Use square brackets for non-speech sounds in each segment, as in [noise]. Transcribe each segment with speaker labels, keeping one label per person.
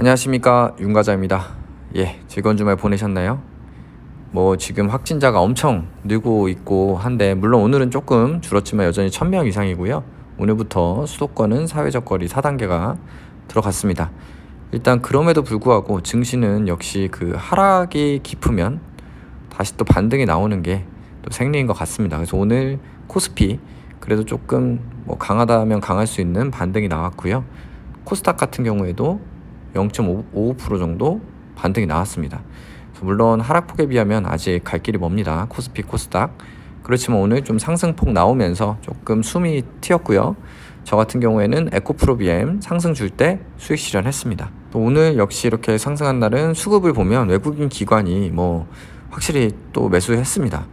Speaker 1: 안녕하십니까 윤과자입니다. 예, 즐거운 주말 보내셨나요? 뭐 지금 확진자가 엄청 늘고 있고 한데 물론 오늘은 조금 줄었지만 여전히 1000명 이상이고요. 오늘부터 수도권은 사회적 거리 4단계가 들어갔습니다. 일단 그럼에도 불구하고 증시는 역시 그 하락이 깊으면 다시 또 반등이 나오는 게 또 생리인 것 같습니다. 그래서 오늘 코스피 그래도 조금 뭐 강하다면 강할 수 있는 반등이 나왔고요. 코스닥 같은 경우에도 0.55% 정도 반등이 나왔습니다. 물론 하락폭에 비하면 아직 갈 길이 멉니다. 코스피, 코스닥. 그렇지만 오늘 좀 상승폭 나오면서 조금 숨이 튀었고요. 저 같은 경우에는 에코프로비엠 상승 줄 때 수익 실현했습니다. 또 오늘 역시 이렇게 상승한 날은 수급을 보면 외국인 기관이 뭐 확실히 또 매수했습니다.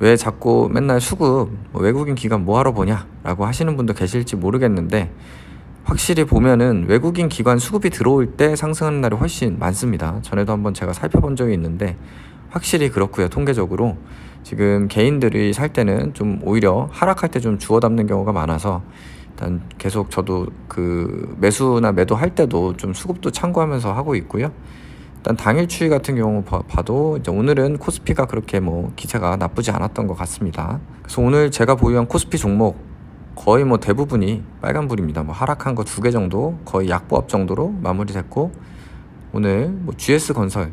Speaker 1: 왜 자꾸 맨날 수급 뭐 외국인 기관 뭐 하러 보냐라고 하시는 분도 계실지 모르겠는데 확실히 보면은 외국인 기관 수급이 들어올 때 상승하는 날이 훨씬 많습니다. 전에도 한번 제가 살펴본 적이 있는데 확실히 그렇고요. 통계적으로 지금 개인들이 살 때는 좀 오히려 하락할 때 좀 주워 담는 경우가 많아서 일단 계속 저도 그 매수나 매도할 때도 좀 수급도 참고하면서 하고 있고요. 일단 당일 추이 같은 경우 봐- 봐도 이제 오늘은 코스피가 그렇게 뭐 기세가 나쁘지 않았던 것 같습니다. 그래서 오늘 제가 보유한 코스피 종목 거의 뭐 대부분이 빨간불입니다. 뭐 하락한 거 두 개 정도 거의 약보합 정도로 마무리됐고 오늘 뭐 GS 건설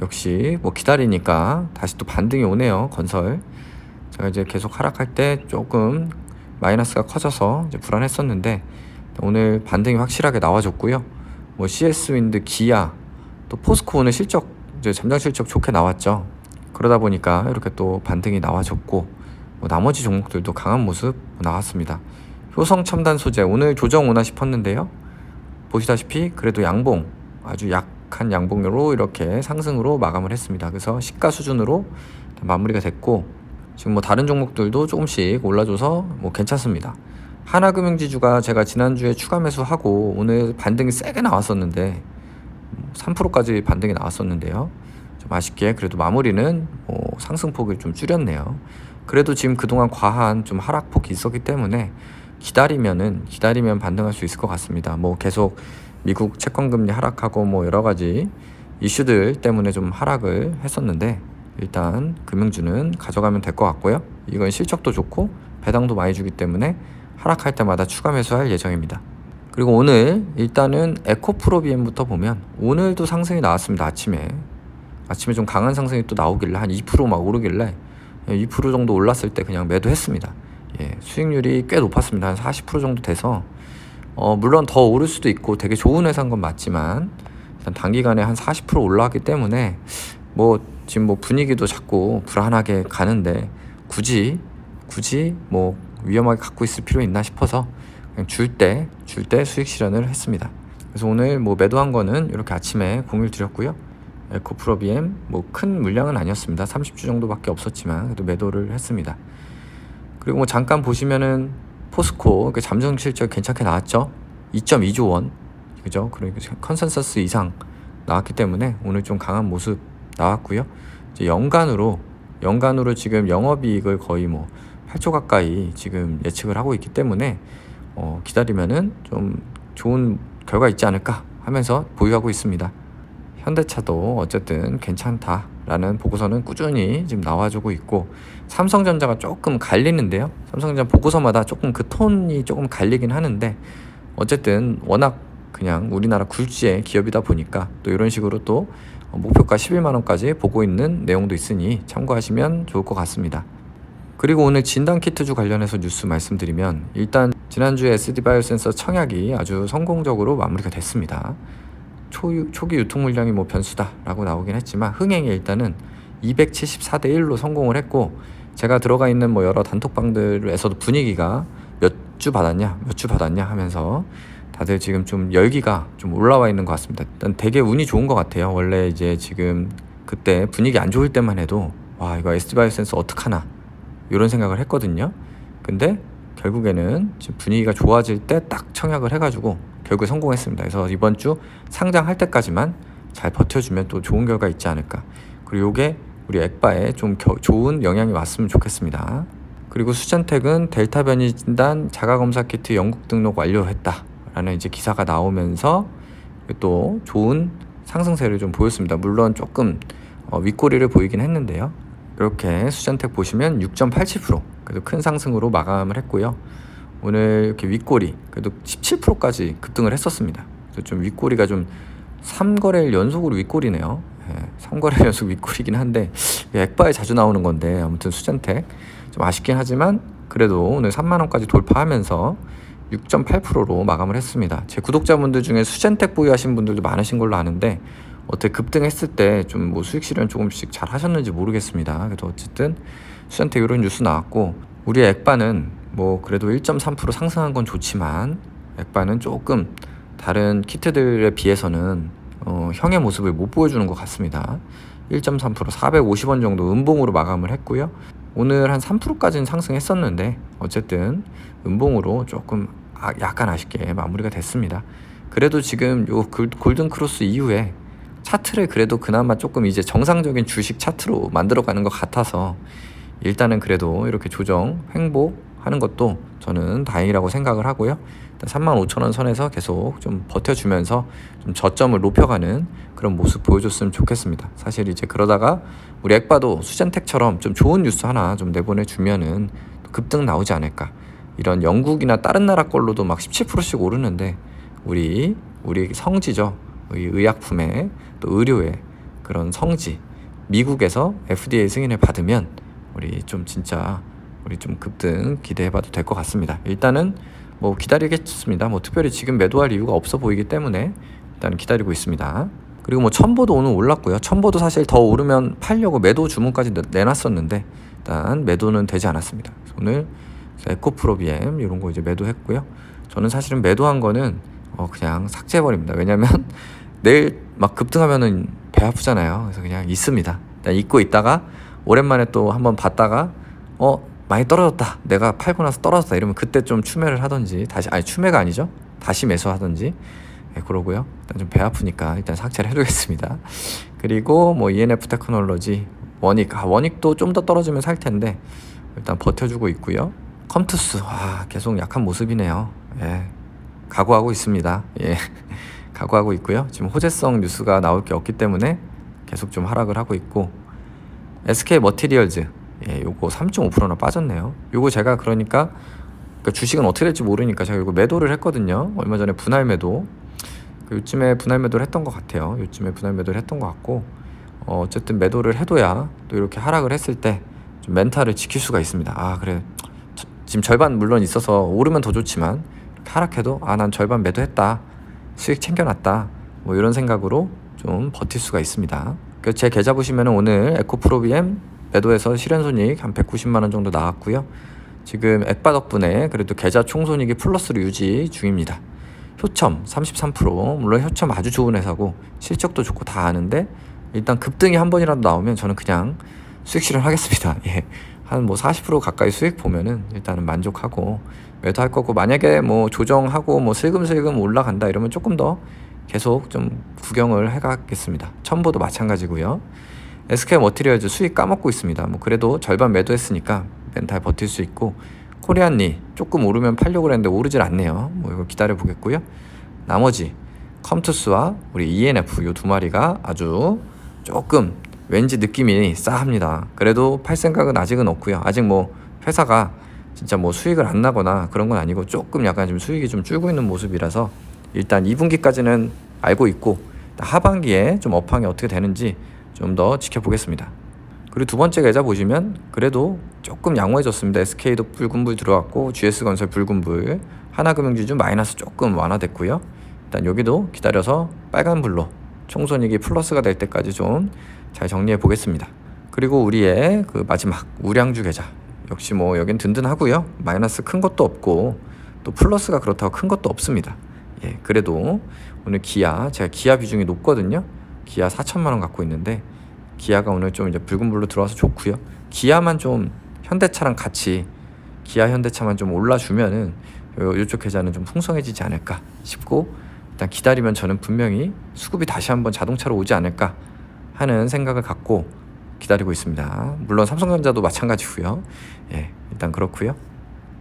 Speaker 1: 역시 뭐 기다리니까 다시 또 반등이 오네요. 건설 제가 이제 계속 하락할 때 조금 마이너스가 커져서 이제 불안했었는데 오늘 반등이 확실하게 나와줬고요. 뭐 CS 윈드, 기아 또 포스코 오늘 실적 이제 잠정 실적 좋게 나왔죠. 그러다 보니까 이렇게 또 반등이 나와줬고 뭐 나머지 종목들도 강한 모습 나왔습니다. 효성 첨단 소재 오늘 조정 오나 싶었는데요. 보시다시피 그래도 양봉 아주 약한 양봉으로 이렇게 상승으로 마감을 했습니다. 그래서 시가 수준으로 마무리가 됐고 지금 뭐 다른 종목들도 조금씩 올라줘서 뭐 괜찮습니다. 하나금융지주가 제가 지난주에 추가 매수하고 오늘 반등이 세게 나왔었는데 3%까지 반등이 나왔었는데요. 좀 아쉽게 그래도 마무리는 뭐 상승폭을 좀 줄였네요. 그래도 지금 그동안 과한 좀 하락폭이 있었기 때문에 기다리면은 기다리면 반등할 수 있을 것 같습니다. 뭐 계속 미국 채권 금리 하락하고 뭐 여러 가지 이슈들 때문에 좀 하락을 했었는데 일단 금융주는 가져가면 될 것 같고요. 이건 실적도 좋고 배당도 많이 주기 때문에 하락할 때마다 추가 매수할 예정입니다. 그리고 오늘 일단은 에코프로비엠부터 보면 오늘도 상승이 나왔습니다. 아침에 아침에 좀 강한 상승이 또 나오길래 한 2%막 오르길래 2% 정도 올랐을 때 그냥 매도했습니다. 예, 수익률이 꽤 높았습니다. 한 40% 정도 돼서 어, 물론 더 오를 수도 있고 되게 좋은 회사인 건 맞지만 일단 단기간에 한 40% 올라왔기 때문에 뭐 지금 뭐 분위기도 자꾸 불안하게 가는데 굳이 굳이 뭐 위험하게 갖고 있을 필요 있나 싶어서 그냥 줄 때 줄 때 수익 실현을 했습니다. 그래서 오늘 뭐 매도한 거는 이렇게 아침에 공유를 드렸고요. 에코프로비엠 뭐큰 물량은 아니었습니다. 30주 정도밖에 없었지만 그래도 매도를 했습니다. 그리고 뭐 잠깐 보시면은 포스코 그 잠정 실적 괜찮게 나왔죠. 2.2조 원 그죠? 그러니까 컨센서스 이상 나왔기 때문에 오늘 좀 강한 모습 나왔고요. 이제 연간으로 연간으로 지금 영업이익을 거의 뭐 8조 가까이 지금 예측을 하고 있기 때문에 어, 기다리면은 좀 좋은 결과 있지 않을까 하면서 보유하고 있습니다. 현대차도 어쨌든 괜찮다라는 보고서는 꾸준히 지금 나와주고 있고 삼성전자가 조금 갈리는데요. 삼성전자 보고서마다 조금 그 톤이 조금 갈리긴 하는데 어쨌든 워낙 그냥 우리나라 굴지의 기업이다 보니까 또 이런 식으로 또 목표가 11만 원까지 보고 있는 내용도 있으니 참고하시면 좋을 것 같습니다. 그리고 오늘 진단 키트주 관련해서 뉴스 말씀드리면 일단 지난주에 SD 바이오센서 청약이 아주 성공적으로 마무리가 됐습니다. 초, 초기 유통 물량이 뭐 변수다라고 나오긴 했지만 흥행이 일단은 274대 1로 성공을 했고 제가 들어가 있는 뭐 여러 단톡방들에서도 분위기가 몇 주 받았냐 몇 주 받았냐 하면서 다들 지금 좀 열기가 좀 올라와 있는 것 같습니다. 일단 되게 운이 좋은 것 같아요. 원래 이제 지금 그때 분위기 안 좋을 때만 해도 와 이거 SD 바이오센서 어떡하나 이런 생각을 했거든요. 근데 결국에는 지금 분위기가 좋아질 때 딱 청약을 해가지고 결국에 성공했습니다. 그래서 이번 주 상장할 때까지만 잘 버텨주면 또 좋은 결과 있지 않을까. 그리고 요게 우리 액바에 좀 겨, 좋은 영향이 왔으면 좋겠습니다. 그리고 수전택은 델타 변이 진단 자가 검사 키트 영국 등록 완료했다라는 이제 기사가 나오면서 또 좋은 상승세를 좀 보였습니다. 물론 조금 어, 윗꼬리를 보이긴 했는데요. 이렇게 수전택 보시면 6.87% 그래도 큰 상승으로 마감을 했고요. 오늘 이렇게 윗꼬리 그래도 17%까지 급등을 했었습니다. 그래서 좀 윗꼬리가 좀 3거래일 연속으로 윗꼬리네요. 예, 3거래일 연속 윗꼬리긴 한데 액바에 자주 나오는 건데 아무튼 수전택 좀 아쉽긴 하지만 그래도 오늘 3만 원까지 돌파하면서 6.8%로 마감을 했습니다. 제 구독자분들 중에 수젠텍 보유하신 분들도 많으신 걸로 아는데 어떻게 급등했을 때 좀 뭐 수익 실현 조금씩 잘 하셨는지 모르겠습니다. 그래도 어쨌든 수젠텍 이런 뉴스 나왔고 우리 액바는 뭐 그래도 1.3% 상승한 건 좋지만 액바는 조금 다른 키트들에 비해서는 어, 형의 모습을 못 보여주는 것 같습니다. 1.3% 450원 정도 음봉으로 마감을 했고요. 오늘 한 3%까지는 상승했었는데 어쨌든 음봉으로 조금 아, 약간 아쉽게 마무리가 됐습니다. 그래도 지금 요 골- 골든 크로스 이후에 차트를 그래도 그나마 조금 이제 정상적인 주식 차트로 만들어가는 것 같아서 일단은 그래도 이렇게 조정 횡보하는 것도 저는 다행이라고 생각을 하고요. 일단 35,000원 선에서 계속 좀 버텨주면서 좀 저점을 높여가는 그런 모습 보여줬으면 좋겠습니다. 사실 이제 그러다가 우리 액바도 수젠텍처럼 좀 좋은 뉴스 하나 좀 내보내주면은 또 급등 나오지 않을까. 이런 영국이나 다른 나라 걸로도 막 17%씩 오르는데 우리 우리 성지죠. 이 의약품의 또 의료의 그런 성지 미국에서 FDA 승인을 받으면 우리 좀 진짜 우리 좀 급등 기대해봐도 될 것 같습니다. 일단은 뭐 기다리겠습니다. 뭐 특별히 지금 매도할 이유가 없어 보이기 때문에 일단 기다리고 있습니다. 그리고 뭐 첨보도 오늘 올랐고요. 첨보도 사실 더 오르면 팔려고 매도 주문까지 내- 내놨었는데 일단 매도는 되지 않았습니다. 오늘 에코프로비엠 이런 거 이제 매도했고요. 저는 사실은 매도한 거는 어 그냥 삭제해버립니다. 왜냐면 [laughs] 내일 막 급등하면은 배 아프잖아요. 그래서 그냥 있습니다. 일단 잊고 있다가 오랜만에 또 한번 봤다가 어 많이 떨어졌다. 내가 팔고 나서 떨어졌다. 이러면 그때 좀 추매를 하던지 다시 아니 추매가 아니죠. 다시 매수하던지 네, 그러고요. 일단 좀 배 아프니까 일단 삭제를 해두겠습니다. 그리고 뭐 ENF 테크놀로지 원익 아 원익도 좀 더 떨어지면 살 텐데 일단 버텨주고 있고요. 컴투스 아 계속 약한 모습이네요. 예 각오하고 있습니다. 예 [laughs] 각오하고 있고요. 지금 호재성 뉴스가 나올 게 없기 때문에 계속 좀 하락을 하고 있고 SK 머티리얼즈 예, 요거 3.5%나 빠졌네요. 요거 제가 그러니까 그 주식은 어떻게 될지 모르니까 제가 요거 매도를 했거든요. 얼마 전에 분할 매도. 그 요즘에 분할 매도를 했던 것 같아요. 요즘에 분할 매도를 했던 것 같고 어, 어쨌든 매도를 해둬야 또 이렇게 하락을 했을 때 좀 멘탈을 지킬 수가 있습니다. 아 그래 저- 지금 절반 물론 있어서 오르면 더 좋지만 하락해도 아 난 절반 매도했다 수익 챙겨놨다 뭐 이런 생각으로 좀 버틸 수가 있습니다. 그 제 계좌 보시면은 오늘 에코프로비엠 매도해서 실현손익 한 190만 원 정도 나왔고요. 지금 액바 덕분에 그래도 계좌 총손익이 플러스로 유지 중입니다. 효첨 33% 물론 효첨 아주 좋은 회사고 실적도 좋고 다 아는데 일단 급등이 한 번이라도 나오면 저는 그냥 수익 실현하겠습니다. [laughs] 예. 한 뭐 40% 가까이 수익 보면은 일단은 만족하고 매도할 거고 만약에 뭐 조정하고 뭐 슬금슬금 올라간다 이러면 조금 더 계속 좀 구경을 해가겠습니다. 첨보도 마찬가지고요. SK 머티리얼즈 수익 까먹고 있습니다. 뭐 그래도 절반 매도했으니까 멘탈 버틸 수 있고 코리안리 조금 오르면 팔려고 그랬는데 오르질 않네요. 뭐 이거 기다려 보겠고요. 나머지 컴투스와 우리 ENF 요 두 마리가 아주 조금 왠지 느낌이 싸합니다. 그래도 팔 생각은 아직은 없고요. 아직 뭐 회사가 진짜 뭐 수익을 안 나거나 그런 건 아니고 조금 약간 좀 수익이 좀 줄고 있는 모습이라서 일단 2분기까지는 알고 있고 하반기에 좀 업황이 어떻게 되는지 좀 더 지켜보겠습니다. 그리고 두 번째 계좌 보시면 그래도 조금 양호해졌습니다. SK도 붉은불 들어왔고 GS건설 붉은불 하나금융지주 마이너스 조금 완화됐고요. 일단 여기도 기다려서 빨간불로 총손익이 플러스가 될 때까지 좀 잘 정리해 보겠습니다. 그리고 우리의 그 마지막 우량주 계좌 역시 뭐 여긴 든든하고요. 마이너스 큰 것도 없고 또 플러스가 그렇다고 큰 것도 없습니다. 예, 그래도 오늘 기아 제가 기아 비중이 높거든요. 기아 4천만 원 갖고 있는데 기아가 오늘 좀 이제 붉은 불로 들어와서 좋고요. 기아만 좀 현대차랑 같이 기아 현대차만 좀 올라주면은 요, 요쪽 계좌는 좀 풍성해지지 않을까 싶고 일단 기다리면 저는 분명히 수급이 다시 한번 자동차로 오지 않을까 하는 생각을 갖고 기다리고 있습니다. 물론 삼성전자도 마찬가지고요. 예, 일단 그렇고요.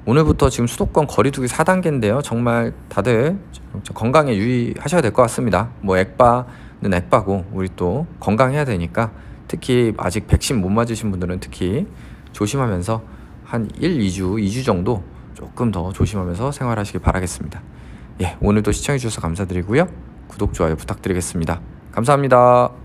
Speaker 1: 오늘부터 지금 수도권 거리두기 4단계인데요. 정말 다들 좀 건강에 유의하셔야 될 것 같습니다. 뭐 액바는 액바고 우리 또 건강해야 되니까 특히 아직 백신 못 맞으신 분들은 특히 조심하면서 한 1, 2주, 2주 정도 조금 더 조심하면서 생활하시길 바라겠습니다. 예, 오늘도 시청해 주셔서 감사드리고요. 구독, 좋아요 부탁드리겠습니다. 감사합니다.